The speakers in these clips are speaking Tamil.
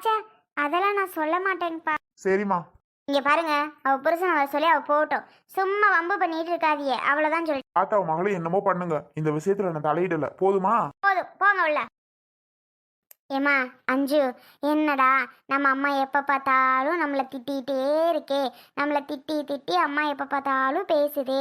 சாச்சா அதெல்லாம் நான் சொல்ல மாட்டேன்ப்பா. சரிம்மா. இங்க பாருங்க அவ புருஷன் வர சொல்லி அவ போகட்டும். சும்மா வம்பு பண்ணிட்டு இருக்காதியே அவ்வளவுதான் சொல்லி தாத்தா மகளும் என்னமோ பண்ணுங்க. இந்த விஷயத்துல நான் தலையிடல. போதுமா? போதும் போங்க உள்ள. ஏமா அஞ்சு. என்னடா நம்ம அம்மா எப்போ பார்த்தாலும் நம்மளை திட்டிகிட்டே இருக்கே. நம்மளை திட்டி திட்டி அம்மா எப்போ பார்த்தாலும் பேசுதே.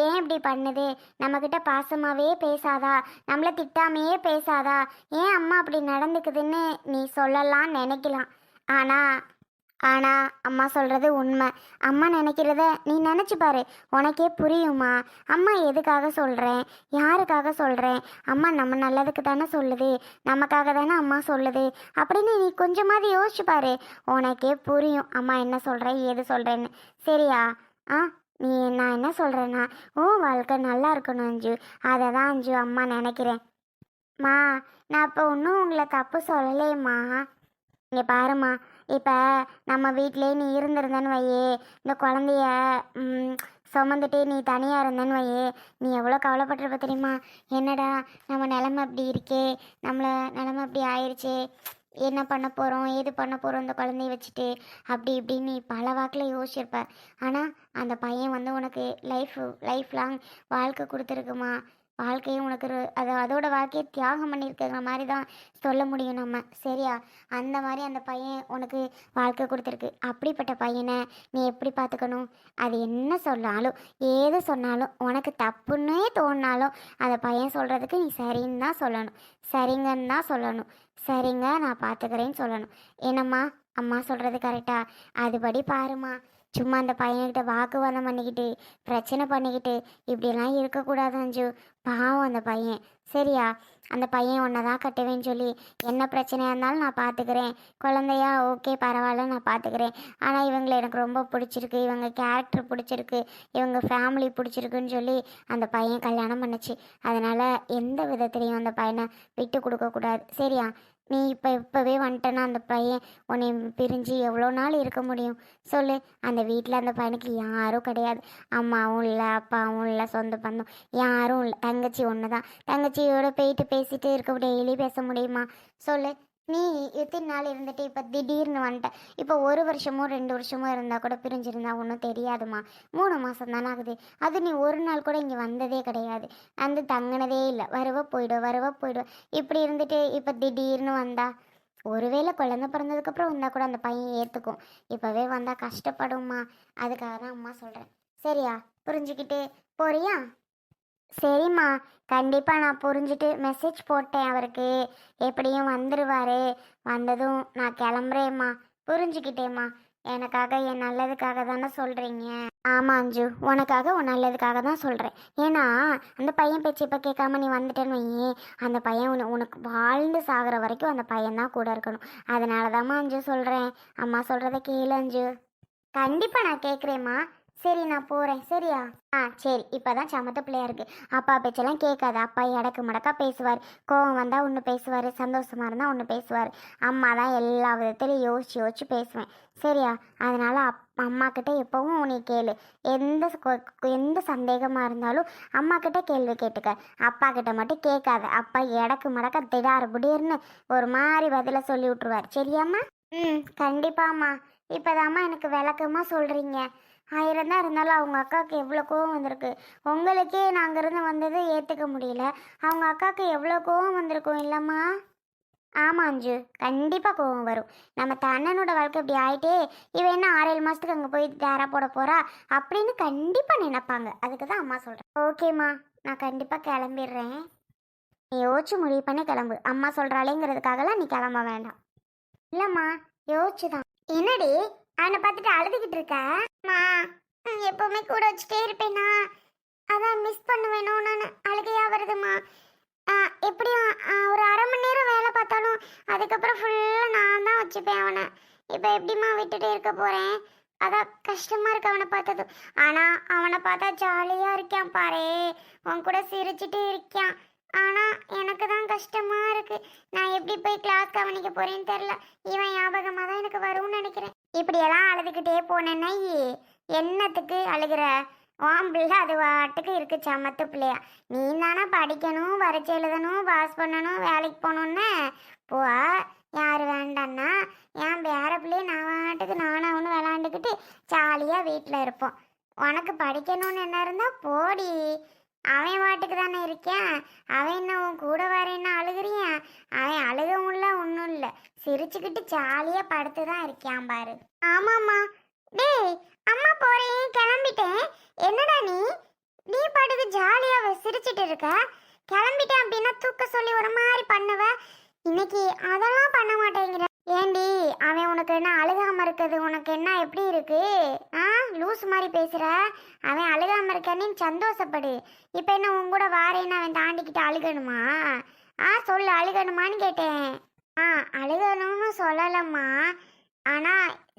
ஏன் இப்படி பண்ணுது? நம்மக்கிட்ட பாசமாகவே பேசாதா? நம்மளை திட்டாமையே பேசாதா? ஏன் அம்மா அப்படி நடந்துக்குதுன்னு நீ சொல்லலாம் நினைக்கலாம். ஆனால் ஆனால் அம்மா சொல்கிறது உண்மை. அம்மா நினைக்கிறத நீ நினச்சி பாரு. உனக்கே புரியுமா? அம்மா எதுக்காக சொல்கிறேன் யாருக்காக சொல்கிறேன் அம்மா நம்ம நல்லதுக்கு தானே சொல்லுது. நமக்காக தானே அம்மா சொல்லுது. அப்படின்னு நீ கொஞ்சமாவது யோசிச்சு பாரு. உனக்கே புரியும். அம்மா என்ன சொல்கிறேன் ஏது சொல்கிறேன்னு சரியா? ஆ நீ நான் என்ன சொல்கிறேன்னா ஓ வாழ்க்கை நல்லா இருக்கணும் அஞ்சு. அதை தான் அஞ்சு அம்மா நினைக்கிறேன். மா நான் இப்போ ஒன்றும் உங்களை தப்பு சொல்லலேம்மா. இங்கே பாரும்மா. இப்போ நம்ம வீட்டிலே நீ இருந்திருந்தேன்னு வையே. இந்த குழந்தைய சுமந்துட்டு நீ தனியாக இருந்தேன்னு வையே. நீ எவ்வளோ கவலைப்பட்டிருப்ப தெரியுமா? என்னடா நம்ம நிலமை அப்படி இருக்கே. நம்மளை நிலமை அப்படி ஆயிடுச்சே என்ன பண்ண போகிறோம் ஏது பண்ண போகிறோம் இந்த குழந்தைய வச்சுட்டு அப்படி இப்படின்னு நீ பல வாக்கில் யோசிச்சிருப்ப. ஆனால் அந்த பையன் வந்து உனக்கு லைஃப் லைஃப் லாங் வாழ்க்கை கொடுத்துருக்குமா? வாழ்க்கையும் உனக்கு அது அதோட வாழ்க்கையை தியாகம் பண்ணியிருக்கிற மாதிரி தான் சொல்ல முடியும் நம்ம. சரியா? அந்த மாதிரி அந்த பையன் உனக்கு வாழ்க்கை கொடுத்துருக்கு. அப்படிப்பட்ட பையனை நீ எப்படி பார்த்துக்கணும்? அது என்ன சொன்னாலும் ஏது சொன்னாலும் உனக்கு தப்புன்னே தோணினாலும் அந்த பையன் சொல்கிறதுக்கு நீ சரின்னு தான் சொல்லணும். சரிங்கன்னு தான் சொல்லணும். சரிங்க நான் பார்த்துக்கிறேன்னு சொல்லணும். என்னம்மா? அம்மா சொல்கிறது கரெக்டாக அதுபடி பாருமா சும்மா அந்த பையன்கிட்ட வாக்குவாதம் பண்ணிக்கிட்டு பிரச்சனை பண்ணிக்கிட்டு இப்படிலாம் இருக்கக்கூடாது அஞ்சு. பாவம் அந்த பையன். சரியா? அந்த பையன் உன்னை தான் கட்டுவேன்னு சொல்லி என்ன பிரச்சனையாக இருந்தாலும் நான் பார்த்துக்கிறேன். குழந்தையா? ஓகே பரவாயில்ல நான் பார்த்துக்கிறேன். ஆனால் இவங்களை எனக்கு ரொம்ப பிடிச்சிருக்கு. இவங்க கேரக்டர் பிடிச்சிருக்கு. இவங்க ஃபேமிலி பிடிச்சிருக்குன்னு சொல்லி அந்த பையன் கல்யாணம் பண்ணுச்சு. அதனால் எந்த விதத்துலேயும் அந்த பையனை விட்டு கொடுக்கக்கூடாது சரியா? நீ இப்போ இப்போவே வந்துட்டேன்னா அந்த பையன் உன்னை பிரிஞ்சு எவ்வளோ நாள் இருக்க முடியும்? சொல்லு. அந்த வீட்டில் அந்த பையனுக்கு யாரும் கிடையாது. அம்மாவும் இல்லை அப்பாவும் இல்லை சொந்த பந்தம். யாரும் இல்லை. தங்கச்சி ஒன்று தான் தங்கச்சியோட போயிட்டு பேசிட்டு இருக்க டெய்லி பேச முடியுமா? சொல்லு. நீ எத்தனை நாள் இருந்துட்டு இப்போ திடீர்னு வந்துட்ட. இப்போ ஒரு வருஷமோ ரெண்டு வருஷமோ இருந்தால் கூட பிரிஞ்சிருந்தா ஒன்றும் தெரியாதுமா. மூணு மாதம் தானே ஆகுது. அது நீ ஒரு நாள் கூட இங்கே வந்ததே கிடையாது. அந்த தங்கினதே இல்லை. வருவ போயிடும் வருவ போயிடும் இப்படி இருந்துட்டு இப்போ திடீர்னு வந்தா ஒருவேளை குழந்தை பிறந்ததுக்கப்புறம் வந்தால் கூட அந்த பையன் ஏற்றுக்கும் இப்போவே வந்தால் கஷ்டப்படும்மா. அதுக்காக தான் அம்மா சொல்கிறேன் சரியா? புரிஞ்சுக்கிட்டு போறியா? சரிம்மா. கண்டிப்பாக நான் புரிஞ்சுட்டு மெசேஜ் போட்டேன் அவருக்கு. எப்படியும் வந்துடுவார் வந்ததும் நான் கிளம்புறேம்மா. புரிஞ்சுக்கிட்டேம்மா. எனக்காக என் நல்லதுக்காக தானே சொல்கிறீங்க ஆமாம் அஞ்சு. உனக்காக உன் நல்லதுக்காக தான் சொல்கிறேன் ஏன்னா அந்த பையன் பேச்சு இப்போ கேட்காம நீ வந்துட்டேன்னு வையே. அந்த பையன் உன உனக்கு வாழ்ந்து சாகிற வரைக்கும் அந்த பையன் தான் கூட இருக்கணும். அதனால தாம்மா அஞ்சு சொல்கிறேன் அம்மா சொல்கிறத கேளு அஞ்சு. கண்டிப்பாக நான் கேட்குறேம்மா. சரி நான் போகிறேன் சரியா? ஆ சரி. இப்போ தான் சமத்த பிள்ளையா இருக்கு. அப்பா பேச்செல்லாம் கேட்காது. அப்பா இடக்கு மடக்கா பேசுவார். கோவம் வந்தால் ஒன்று பேசுவார். சந்தோஷமாக இருந்தால் ஒன்று பேசுவார். அம்மா தான் எல்லா விதத்துலையும் யோசிச்சு யோசிச்சு பேசுவேன். சரியா? அதனால் அப் அம்மாக்கிட்ட எப்போவும் உன்னை கேளு. எந்த எந்த சந்தேகமாக இருந்தாலும் அம்மாக்கிட்ட கேள்வி கேட்டுக்க. அப்பா கிட்ட மட்டும் கேட்காத. அப்பா இடக்கு மடக்க திடாரு புடீர்னு ஒரு மாதிரி பதிலை சொல்லி விட்ருவார் சரியாம்மா? ம் கண்டிப்பாம்மா. இப்போதாம்மா எனக்கு விளக்கமாக சொல்கிறீங்க ஆயிரம் தான் இருந்தாலும் அவங்க அக்காவுக்கு எவ்வளோ கோவம் வந்திருக்கு. உங்களுக்கே நாங்கள் இருந்து வந்தது ஏற்றுக்க முடியல. அவங்க அக்காவுக்கு எவ்வளோ கோவம் வந்திருக்கும் இல்லைம்மா? ஆமாம் அஞ்சு. கண்டிப்பாக கோவம் வரும். நம்ம தன்னனோட வாழ்க்கை இப்படி ஆயிட்டே இவன் என்ன ஆறேழு மாதத்துக்கு அங்கே போய் டேரா போட போகிறா அப்படின்னு கண்டிப்பாக நினைப்பாங்க. அதுக்கு தான் அம்மா சொல்கிறேன் ஓகேம்மா நான் கண்டிப்பாக கிளம்பிடுறேன். நீ யோசிச்சு முடிவு பண்ணி கிளம்பு. அம்மா சொல்கிறாளேங்கிறதுக்காகலாம் நீ கிளம்ப வேண்டாம் இல்லைம்மா யோசிச்சு தான் என்னடி அவனை பார்த்துட்டு அழுதுகிட்டு இருக்க? மா எப்பவுமே கூட வச்சுட்டே இருப்பேனா? அதான் மிஸ் பண்ணுவேனோ நான் அழுகையா வருதுமா எப்படியும் ஒரு அரை மணி நேரம் வேலை பார்த்தாலும் அதுக்கப்புறம் ஃபுல்லாக நான் தான் வச்சுப்பேன் அவனை. இப்போ எப்படிம்மா விட்டுட்டு இருக்க போகிறேன் அதான் கஷ்டமாக இருக்கு அவனை பார்த்தது ஆனால் அவனை பார்த்தா ஜாலியாக இருக்கான் பாரு. உன் கூட சிரிச்சுட்டு இருக்கான். ஆனால் எனக்கு தான் கஷ்டமாக இருக்குது நான் எப்படி போய் கிளாஸ் கவனிக்க போகிறேன்னு தெரில இவன் ஞாபகமாக தான் எனக்கு வரும்னு நினைக்கிறேன். இப்படியெல்லாம் அழுதுகிட்டே போனேன்னா என்னத்துக்கு அழுகிற? உன் பிள்ளை அது வாட்டுக்கு இருக்கு சமத்து பிள்ளையா. நீ தானே படிக்கணும் வரைச்சி எழுதணும் பாஸ் பண்ணணும் வேலைக்கு போகணுன்னு போ. யார் வேண்டான்னா வாட்டுக்கு நானும் அவனு விளாண்டுக்கிட்டு ஜாலியாக வீட்டில் இருப்போம். உனக்கு படிக்கணும்னு என்ன இருந்தால் போடி. அவன் வாட்டுக்கு தானே இருக்கேன் அவன் என்ன உன் கூட வரேன்னு அழுகிறியா? அவன் அழுகவும் இல்லை ஒன்றும் இல்லை சிரிச்சுக்கிட்டு ஜாலியாக படுத்து தான் இருக்கான் பாரு. ஆமாம்மா. டேய் அம்மா போறேன் கிளம்பிட்டேன். என்னடா நீ? நீ பாட்டுக்கு ஜாலியாக சிரிச்சிட்டு இருக்க? கிளம்பிட்டேன் அப்படின்னா தூக்க சொல்லி ஒரு மாதிரி பண்ணுவ? இன்னைக்கு அதெல்லாம் பண்ண மாட்டேங்கிற. ஏண்டி அவன் உனக்கு என்ன அழுகாம இருக்குது? உனக்கு என்ன எப்படி இருக்கு? ஆ? லூஸ் மாதிரி பேசுற? அவன் அழுகாம இருக்கன்னு சந்தோஷப்படு. இப்போ என்ன உன் கூட வாரேன்னு அவன் தாண்டிக்கிட்டு அழுகணுமா? ஆ சொல்லு அழுகணுமான்னு கேட்டேன். ஆ அழுகணும்னு சொல்லலம்மா. ஆனா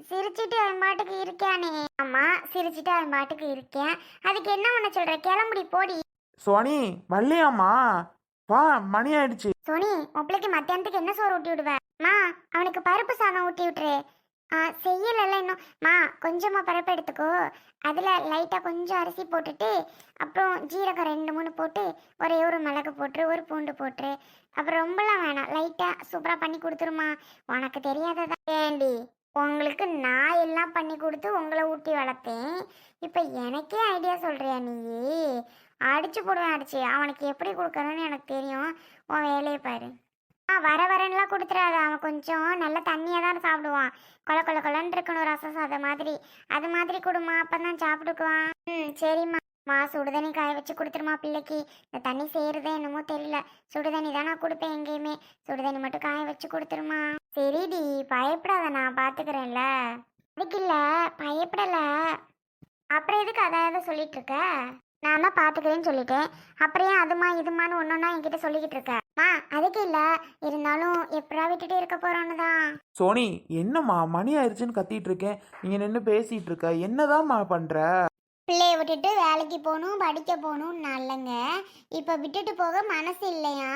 சிரிச்சிட்டு அவன் பாட்டுக்கு இருக்கானே ஆமா சிரிச்சிட்டு அவன் பாட்டுக்கு இருக்கேன். அதுக்கு என்ன பண்ண சொல்ற? கிளம்புடி போடி. சோனி வரலையாம்மா? வா மணி ஆயிடுச்சு. சோனி உன் பிள்ளைக்கு மத்தியானத்துக்கு என்ன சோறு ஊட்டி விடுவேன் மா அவனுக்கு பருப்பு சாதம் ஊட்டி விட்டுரு. ஆ செய்யலைல்ல இன்னும். மா கொஞ்சமாக பருப்பு எடுத்துக்கோ. அதில் லைட்டாக கொஞ்சம் அரிசி போட்டுட்டு அப்புறம் ஜீரகம் ரெண்டு மூணு போட்டு ஒரே ஒரு மிளகு போட்டுரு ஒரு பூண்டு போட்டுரு. அப்புறம் ரொம்பலாம் வேணாம். லைட்டாக சூப்பராக பண்ணி கொடுத்துருமா. உனக்கு தெரியாததான் ஏண்டி உங்களுக்கு நான் எல்லாம் பண்ணி கொடுத்து உங்களை ஊட்டி வளர்த்தேன். இப்போ எனக்கே ஐடியா சொல்கிறியா நீ? அடிச்சு போடுவேன் அடிச்சு. அவனுக்கு எப்படி கொடுக்கணும்னு எனக்கு தெரியும். உன் வேலையை பாரு. வர வரன்லாம் கொடுத்துறாது. அவன் கொஞ்சம் நல்ல தண்ணியாக தான் சாப்பிடுவான். கொல கொல கொலன்னு இருக்கணும் ரசம் சாதம் மாதிரி. அது மாதிரி கொடுமா அப்போ தான் சாப்பிட்டுக்குவான். ம் சரிம்மா. மா சுடுதண்ணி காய வச்சு கொடுத்துருமா பிள்ளைக்கு. இந்த தண்ணி செய்கிறதே என்னமோ தெரியல. சுடுதண்ணி தான் நான் கொடுப்பேன் எங்கேயுமே. சுடுதண்ணி மட்டும் காய வச்சு கொடுத்துருமா. சரிடி பயப்படாத நான் பார்த்துக்கிறேன்ல அதுக்கு இல்லை பயப்படலை. அப்புறம் எதுக்கு அதாவது சொல்லிட்டு இருக்க? நான் தான் பார்த்துக்கிறேன்னு சொல்லிட்டேன். அப்புறம் ஏன் அதுமா இதுமான்னு ஒன்று ஒன்றா என்கிட்ட சொல்லிக்கிட்டு இருக்க? ஆ அதுக்கு இல்லை. இருந்தாலும் எப்படா விட்டுட்டு இருக்க போகிறோன்னு தான் சோனி என்னம்மா மணி ஆயிடுச்சுன்னு கத்திட்டு இருக்கேன். நீங்க நின்று பேசிட்டு இருக்க. என்னதாம்மா பண்ற? பிள்ளைய விட்டுட்டு வேலைக்கு போகணும் படிக்க போகணும் நல்லங்க இப்போ விட்டுட்டு போக மனசு இல்லையா?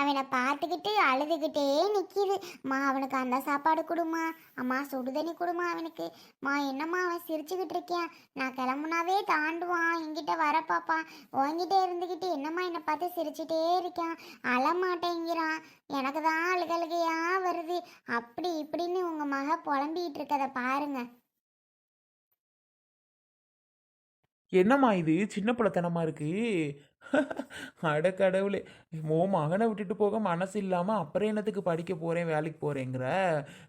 அவனை பார்த்துக்கிட்டு அழுதுகிட்டே நிற்கிது அம்மா அவனுக்கு அந்த சாப்பாடு கொடுமா. அம்மா சுடுதண்ணி கொடுமா அவனுக்கு. மா என்னம்மா அவன் சிரிச்சுக்கிட்டு இருக்கியான் நான் கிளம்புனாவே தாண்டுவான். என்கிட்ட வர பாப்பான் ஓங்கிட்டே இருந்துக்கிட்டு என்னம்மா என்னை பார்த்து சிரிச்சுட்டே இருக்கான் அழமாட்டேங்கிறான். எனக்கு தான் அழுகழுகையாக வருது. அப்படி இப்படின்னு உங்கள் மக புலம்பிக்கிட்டு இருக்கதை பாருங்க. என்னம்மா இது? சின்ன பிள்ளைத்தனமா இருக்கு? அட கடவுளே. ஓ மகனை விட்டுட்டு போக மனசு இல்லாமல் அப்புறம் என்னத்துக்கு படிக்க போகிறேன் வேலைக்கு போகிறேங்கிற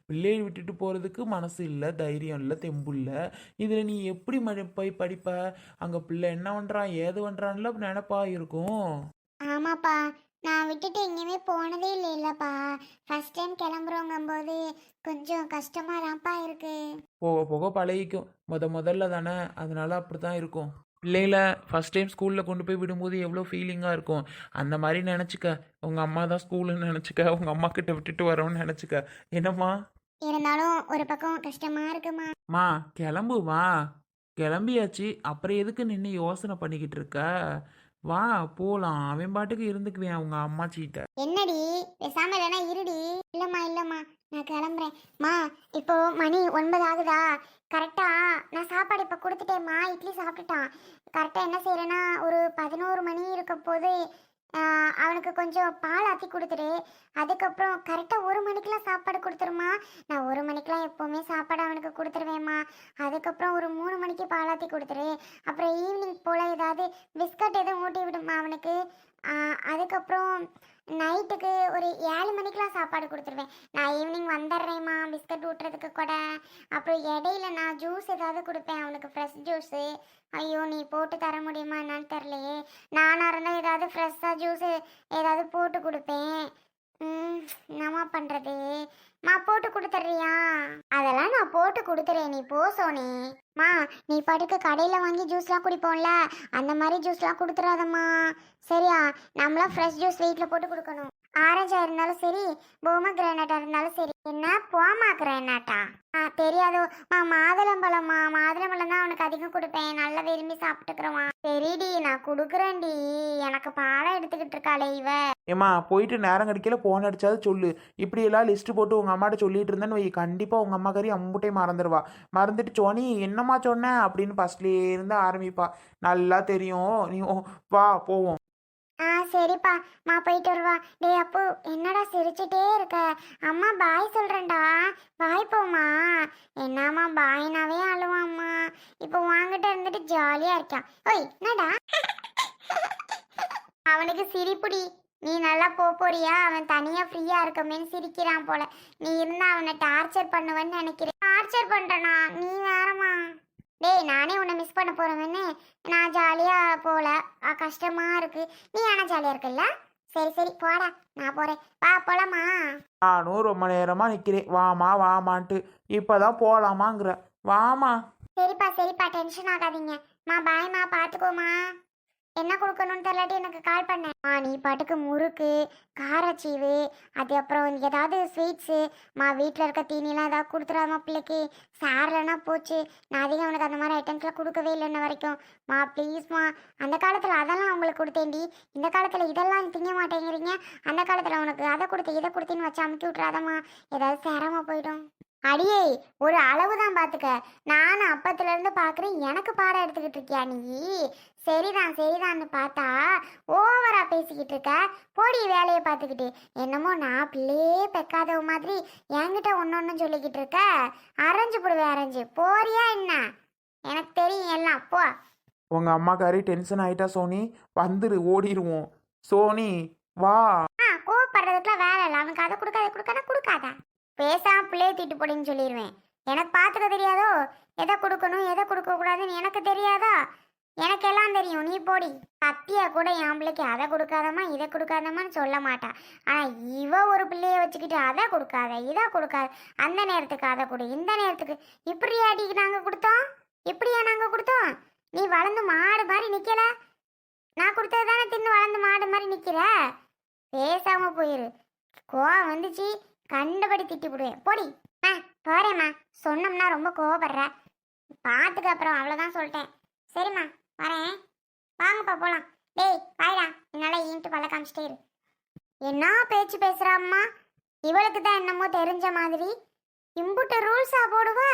பிள்ளையை விட்டுட்டு போகிறதுக்கு மனசு இல்லை தைரியம் இல்லை தெம்பு இல்லை. இதில் நீ எப்படி ம போய் படிப்ப? அங்கே பிள்ளை என்ன பண்ணுறான் ஏது பண்ணுறான்ல நினப்பா இருக்கும். ஆமாப்பா. நான் விட்டுட்டு எங்கேயுமே போனதே இல்லை இல்லைப்பா ஃபர்ஸ்ட் டைம் கிளம்புறோங்கும்போது கொஞ்சம் கஷ்டமாக தான்ப்பா இருக்கு. போக போக பழகிக்கும். முத முதல்ல தானே. அதனால அப்படித்தான் இருக்கும். பிள்ளைகள ஃபஸ்ட் டைம் ஸ்கூலில் கொண்டு போய் விடும்போது எவ்வளோ ஃபீலிங்காக இருக்கும். அந்த மாதிரி நினச்சிக்க. உங்கள் அம்மா தான் ஸ்கூலுன்னு நினச்சிக்க. உங்கள் அம்மா கிட்ட விட்டுட்டு வரோன்னு நினச்சிக்க. என்னம்மா? இருந்தாலும் ஒரு பக்கம் கஷ்டமாக இருக்குமா? மா கிளம்புமா? கிளம்பியாச்சு. அப்புறம் எதுக்கு நின்று யோசனை பண்ணிக்கிட்டு இருக்க? வா போலாம். அவன் பாட்டுக்கு இருந்துக்குவேன் அவங்க அம்மாச்சிகிட்ட. என்னடி? பேசாம இல்லைனா இருடி. இல்லம்மா இல்லம்மா. நான் கிளம்புறேன். மா இப்போ மணி ஒன்பது ஆகுதா? கரெக்டா நான் சாப்பாடு இப்போ கொடுத்துட்டேம்மா இட்லி சாப்பிட்டுட்டான். கரெக்டாக என்ன செய்யறேன்னா ஒரு பதினோரு மணி இருக்க போது ஆஹ், அவனுக்கு கொஞ்சம் பால் ஆற்றி கொடுத்துரு அதுக்கப்புறம் கரெக்டாக ஒரு மணிக்கெலாம் சாப்பாடு கொடுத்துருமா. நான் ஒரு மணிக்கெலாம் எப்போவுமே சாப்பாடு அவனுக்கு கொடுத்துருவேம்மா அதுக்கப்புறம் ஒரு மூணு மணிக்கு பால் ஆற்றி கொடுத்துரு அப்புறம் ஈவினிங் போல் ஏதாவது பிஸ்கட் எதுவும் ஊட்டி விடுமா அவனுக்கு ஆஹ், அதுக்கப்புறம் நைட்டுக்கு ஒரு ஏழு மணிக்கெலாம் சாப்பாடு கொடுத்துருவேன். நான் ஈவினிங் வந்துடுறேம்மா பிஸ்கட் ஊட்டுறதுக்கு கூட. அப்புறம் இடையில நான் ஜூஸ் ஏதாவது கொடுப்பேன் அவனுக்கு ஃப்ரெஷ் ஜூஸு ஐயோ நீ போட்டு தர முடியுமா என்னன்னு தெரிலையே நானாக இருந்தால் ஏதாவது ஃப்ரெஷ்ஷாக ஜூஸு ஏதாவது போட்டு கொடுப்பேன். என்னம்மா பண்ணுறது மா போட்டு கொடுத்துட்றியா? அதெல்லாம் நான் போட்டு கொடுத்துறேன். நீ போ சோனி. மா நீ பாட்டுக்கு கடையில் வாங்கி ஜூஸ்லாம் குடிப்போம்ல? அந்த மாதிரி ஜூஸ்லாம் கொடுத்துறாதம்மா. சரியா? நம்மளாம் ஃப்ரெஷ் ஜூஸ் வீட்டில் போட்டு கொடுக்கணும். ஆரஞ்சா இருந்தாலும் சரி போமா கிரானட்டா இருந்தாலும் சரி என்ன போமா கிரானட்டா ஆ தெரியாதோ மா மாதுளம்பழம்மா மாதுளம்பழம் தான் அவனுக்கு அதிகம் கொடுப்பேன். நல்லா விரும்பி சாப்பிட்டுக்கிறவான் சரிடி நான் கொடுக்குறேன்டி. எனக்கு பாடம் எடுத்துக்கிட்டு இருக்காளே இவ. ஏம்மா போயிட்டு நேரம் கிடைக்கல போன் அடிச்சாவது சொல்லு. இப்படி எல்லாம் லிஸ்ட் போட்டு உங்கள் அம்மாட்ட சொல்லிட்டு இருந்தேன்னு வை. கண்டிப்பாக உங்கள் அம்மா கறி அம்புட்டே மறந்துடுவா மறந்துட்டு சோனி என்னம்மா சொன்ன? அப்படின்னு ஃபஸ்ட்லேயே இருந்து ஆரம்பிப்பா. நல்லா தெரியும். நீ ஓ, வா போவோம். ஆ சரிப்பா. மா போயிட்டு வருவா. டே அப்பு என்னடா சிரிச்சிட்டே இருக்க? அம்மா பாய் சொல்கிறேன்டா பாய் போம்மா. என்னம்மா பாய்னாவே அழுவாம்மா. இப்போ வாங்கிட்டு இருந்துட்டு ஜாலியாக இருக்கான் ஓய் என்னடா? அவனுக்கு சிரிப்புடி. நீ நல்லா போக போறியா? அவன் தனியா ஃப்ரீயா இருக்கமேன்னு சிரிக்கிறான் போல. நீ இருந்தால் அவனை டார்ச்சர் பண்ணுவேன்னு நினைக்கிறேன். டார்ச்சர் பண்ணுறனா நீ வேறமா டேய் நானே உன்னை மிஸ் பண்ண போறவன்னு நான் ஜாலியா போல. அ, கஷ்டமா இருக்கு. நீ ஆனா ஜாலியா இருக்குல்ல? சரி சரி போடா. நான் போறேன். வா போலாமா? நானும் ரொம்ப நேரமா நிக்கிறேன். வாமா வாமான்ட்டு. இப்பதான் போலாமாங்கிற. வாமா. சரிப்பா சரிப்பா. டென்ஷன் ஆகாதீங்க. மா பாய்மா பார்த்துக்கோமா என்ன கொடுக்கணும்னு தெரியலாட்டி எனக்கு கால் பண்ணேன் ஆ நீ பாட்டுக்கு முறுக்கு காரச்சீவு அது அப்புறம் ஏதாவது ஸ்வீட்ஸு மா வீட்டில் இருக்க தீனிலாம் ஏதாவது கொடுத்துடாமா பிள்ளைக்கு. சார்லனா போச்சு. நான் அதிகம் அவனுக்கு அந்த மாதிரி ஐட்டம்ஸ்லாம் கொடுக்கவே இல்லை இன்ன வரைக்கும். மா ப்ளீஸ்மா அந்த காலத்தில் அதெல்லாம் உங்களுக்கு கொடுத்தேன்டி. இந்த காலத்தில் இதெல்லாம் திங்க மாட்டேங்கிறீங்க. அந்த காலத்தில் உனக்கு அதை கொடுத்து இதை கொடுத்தேன்னு வச்சு அமுக்கி விட்றாதம்மா ஏதாவது சேரமா போயிடும். அடியே ஒரு அளவு தான் பார்த்துக்க நானும் அப்பத்துலேருந்து பார்க்குறேன் எனக்கு பாடம் எடுத்துக்கிட்டு இருக்கியா நீ? சரிதான் சரிதான்னு பார்த்தா ஓவரா பேசிக்கிட்டு இருக்க. போடி வேலையை பார்த்துக்கிட்டு. என்னமோ நான் பிள்ளையே பெக்காதவ மாதிரி என்கிட்ட ஒன்று சொல்லிக்கிட்டு இருக்க. அரைஞ்சு போடுவேன் அரைஞ்சு. போறியா என்ன? எனக்கு தெரியும் எல்லாம். போ. உங்க அம்மாக்காரி டென்ஷன் ஆயிட்டா சோனி. வந்துரு ஓடிடுவோம் சோனி வா. ஆ கோவப்படுறதுக்குலாம் வேலை இல்லை. அவனுக்கு அதை கொடுக்காத கொடுக்காத கொடுக்காத. பேசாம பிள்ளைய தீட்டு போடின்னு சொல்லிடுவேன் எனக்கு பார்த்துக்க தெரியாதோ? எதை கொடுக்கணும் எதை கொடுக்க கூடாதுன்னு எனக்கு தெரியாதா? எனக்கெல்லாம் தெரியும் நீ போடி. சத்தியா கூட என் பிள்ளைக்கு அதை கொடுக்காதம்மா இதை கொடுக்காதம்மான்னு சொல்ல மாட்டா. ஆனால் இவ ஒரு பிள்ளைய வச்சுக்கிட்டு அதை கொடுக்காத இதை கொடுக்காத. அந்த நேரத்துக்கு அதை கொடு இந்த நேரத்துக்கு. இப்படியா அடிக்கு நாங்கள் கொடுத்தோம்? இப்படியா நாங்கள் கொடுத்தோம்? நீ வளர்ந்து மாடு மாதிரி நிற்கல நான் கொடுத்தது தானே தின்னு வளர்ந்து மாடு மாதிரி நிற்கிற பேசாம போயிரு. கோவம் வந்துச்சு. கண்டபடி திட்டி விடுவேன் போடி. ஆ போறேம்மா. சொன்னோம்னா ரொம்ப கோவப்படுற. பார்த்துக்க அப்புறம் அவ்வளோதான் சொல்லிட்டேன். சரிம்மா. வரேன். வாங்கப்பா போகலாம் டேய் வாயிடா. என்னால் ஈன்ட்டு பல்ல காமிச்சிட்டே இரு. என்ன பேச்சு பேசுகிறாம்மா இவளுக்கு தான் என்னமோ தெரிஞ்ச மாதிரி. இம்புட்ட ரூல்ஸாக போடுவா?